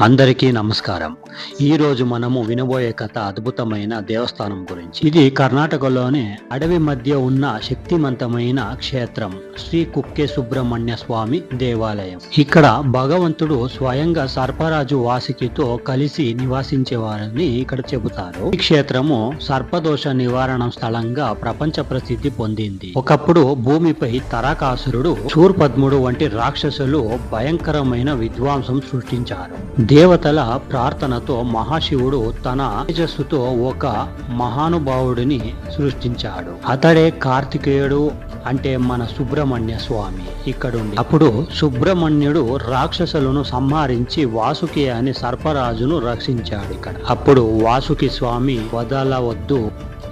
అందరికీ నమస్కారం. ఈ రోజు మనము వినబోయే కథ అద్భుతమైన దేవస్థానం గురించి. ఇది కర్ణాటకలోనే అడవి మధ్య ఉన్న శక్తివంతమైన క్షేత్రం శ్రీ కుక్కే సుబ్రహ్మణ్య స్వామి దేవాలయం. ఇక్కడ భగవంతుడు స్వయంగా సర్పరాజు వాసికితో కలిసి నివాసించేవారని ఇక్కడ చెబుతారు. ఈ క్షేత్రము సర్పదోష నివారణ స్థలంగా ప్రపంచ ప్రసిద్ధి పొందింది. ఒకప్పుడు భూమిపై తరాకాసురుడు శూర్పద్ముడు వంటి రాక్షసులు భయంకరమైన విద్వాంసం సృష్టించారు. దేవతల ప్రార్థనతో మహాశివుడు తన తేజస్సుతో ఒక మహానుభావుడిని సృష్టించాడు. అతడే కార్తికేయుడు అంటే మన సుబ్రహ్మణ్య స్వామి. ఇక్కడుండి. అప్పుడు సుబ్రహ్మణ్యుడు రాక్షసులను సంహరించి వాసుకి అని సర్పరాజును రక్షించాడు ఇక్కడ. అప్పుడు వాసుకి స్వామి వదలవద్దు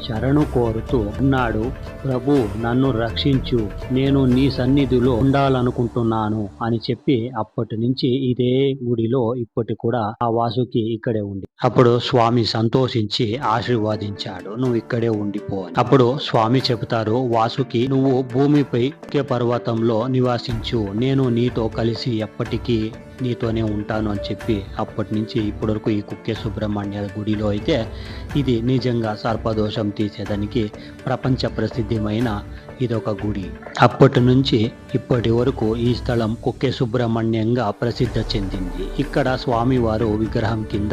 శరణు కోరుతూ అన్నాడు ప్రభు నన్ను రక్షించు. నేను నీ సన్నిధిలో ఉండాలనుకుంటున్నాను అని చెప్పి అప్పటి నుంచి ఇదే గుడిలో ఇప్పటి కూడా ఆ వాసుకి ఇక్కడే ఉంది అప్పుడు స్వామి సంతోషించి ఆశీర్వాదించాడు నువ్వు ఇక్కడే ఉండిపో అప్పుడు స్వామి చెబుతారు వాసుకి నువ్వు భూమిపై ఒకే పర్వతంలో నివాసించు. నేను నీతో కలిసి ఎప్పటికీ నీతోనే ఉంటాను అని చెప్పి అప్పటి నుంచి ఇప్పటి వరకు ఈ కుక్కే సుబ్రహ్మణ్య గుడిలో అయితే ఇది నిజంగా సర్పదోషం తీసేదానికి ప్రపంచ ప్రసిద్ధమైన ఇదొక గుడి. అప్పటి నుంచి ఇప్పటి వరకు ఈ స్థలం కుక్కే సుబ్రహ్మణ్యంగా ప్రసిద్ధి చెందింది. ఇక్కడ స్వామివారు విగ్రహం కింద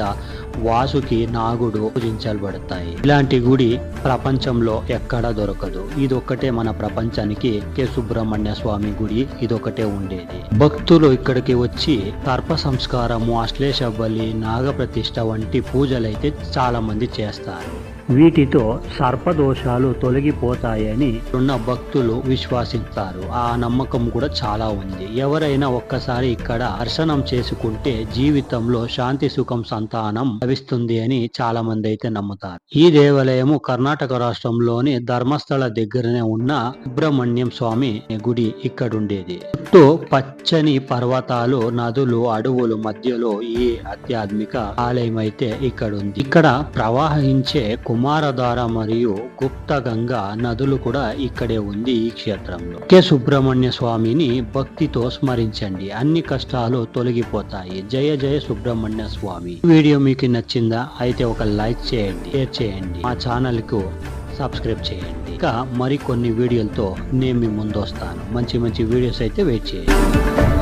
వాసుకి నాగుడు పూజించబడతాయి. ఇలాంటి గుడి ప్రపంచంలో ఎక్కడా దొరకదు. ఇదొక్కటే మన ప్రపంచానికి కే సుబ్రహ్మణ్య స్వామి గుడి ఇదొకటే ఉండేది. భక్తులు ఇక్కడికి వచ్చి తర్ప సంస్కారము అశ్లేష బలి నాగప్రతిష్ఠ వంటి పూజలైతే చాలా మంది చేస్తారు. వీటితో సర్పదోషాలు తొలగిపోతాయని ఉన్న భక్తులు విశ్వసిస్తారు. ఆ నమ్మకం కూడా చాలా ఉంది. ఎవరైనా ఒక్కసారి ఇక్కడ దర్శనం చేసుకుంటే జీవితంలో శాంతి సుఖం సంతానం లభిస్తుంది అని చాలా మంది అయితే నమ్ముతారు. ఈ దేవాలయము కర్ణాటక రాష్ట్రంలోని ధర్మస్థల దగ్గరనే ఉన్న సుబ్రహ్మణ్యం స్వామి గుడి ఇక్కడ ఉండేది చుట్టూ పచ్చని పర్వతాలు నదులు అడవులు మధ్యలో ఈ ఆధ్యాత్మిక ఆలయం అయితే ఇక్కడ ఉంది ఇక్కడ ప్రవహించే కుమారధార మరియు గుప్త గంగా నదులు కూడా ఇక్కడే ఉంది ఈ క్షేత్రంలో. కె. సుబ్రహ్మణ్య స్వామిని భక్తితో స్మరించండి. అన్ని కష్టాలు తొలగిపోతాయి. జయ జయ సుబ్రహ్మణ్య స్వామి. వీడియో మీకు నచ్చిందా? అయితే ఒక లైక్ చేయండి. షేర్ చేయండి. మా ఛానల్కు సబ్స్క్రైబ్ చేయండి. ఇంకా మరికొన్ని వీడియోలతో నేను మీ ముందు వస్తాను. మంచి మంచి వీడియోస్ అయితే వెయిట్ చేయండి.